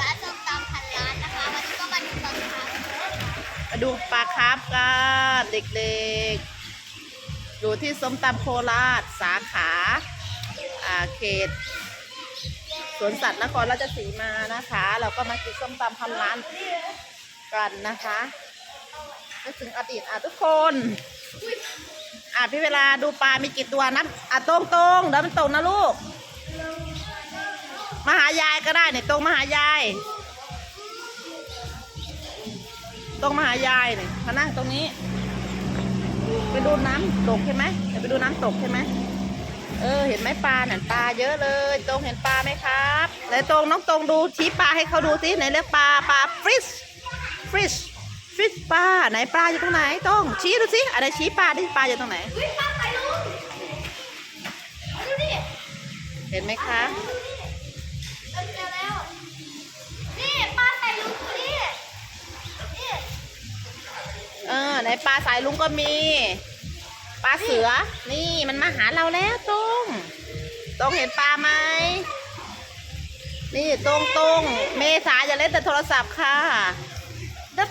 ร้านส้มตำพันล้านนะคะ วันนี้ก็มาดูกันค่ะมาดูปลาคาร์ฟกันเด็กๆ อยู่ที่ส้มตำโคราชสาขาอ่าเขตสวนสัตว์นครราชสีมานะคะ เราก็มากินส้มตำพันล้านกันนะคะนึกถึงอดีตอะทุกคนอะพี่เวลาดูปลา มีกี่ตัวนะอะตรงตรงๆเดี๋ยวมันตกนะลูก มาหายายก็ได้เนี่ยตรงมาหายายตรงมาหายายเนี่ยมานั่งตรงนี้ ไปดูน้ำตกใช่ไหมเดี๋ยวไปดูน้ำตกใช่ไหมเออ เห็นไหมปลาเนี่ยปลาเยอะเลย ตรงเห็นปลาไหมครับไหนตรงน้องตรงดูชี้ปลาให้เขาดูสิไหนเรียกปลาปลาฟิชฟิชฟิชปลาไหนปลาอยู่ตรงไหนตรงชี้ดูสิอะไรชี้ปลาดิปลาอยู่ตรงไหนเฮ้ยปลาไข่ลุงดูดิเห็นไหมคะ ในปลาสายลุงก็มี ปลาเสือ นี่มันมาหาเราแล้วตรงตรงเห็นปลาไหม นี่ตรงตรงเมษาอย่าเล่นแต่โทรศัพท์ค่ะ เดิน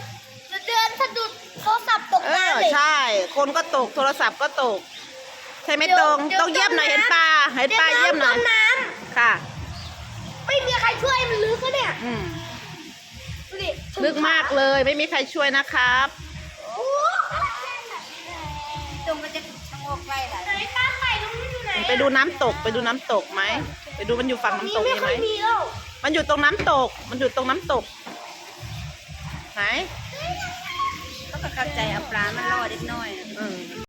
เดินสะดุดโทรศัพท์ตกเออน้ำเลย ใช่ คนก็ตกโทรศัพท์ก็ตก ใช่ไหมเดี๋ยวตรงเดี๋ยวต้องเยี่ยมหน่อยจมน้ำ เห็นปลาเห็นปลาดี๋วเยี่ยมหน่อยจน้ค่ะำไม่มีใครช่วยมันลึกก็เนี่ยอืม ดูดิลึกมากเลยไม่มีใครช่วยนะครับ โอ้จงมันจะชะโงกไปเหรอไหนปลาไข่ลุงมันอยู่ไหนอะไปดูน้ำตกไปดูน้ำตกไหมไปดูมันอยู่ฝั่งน้ำตกนี่นี่ไม่ไหมค่อยมีแล้วมันอยู่ตรงน้ำตก มันอยู่ตรงน้ำตกไหน ก็เข้าใจเอาปลามันรอเด็กน้อย อืม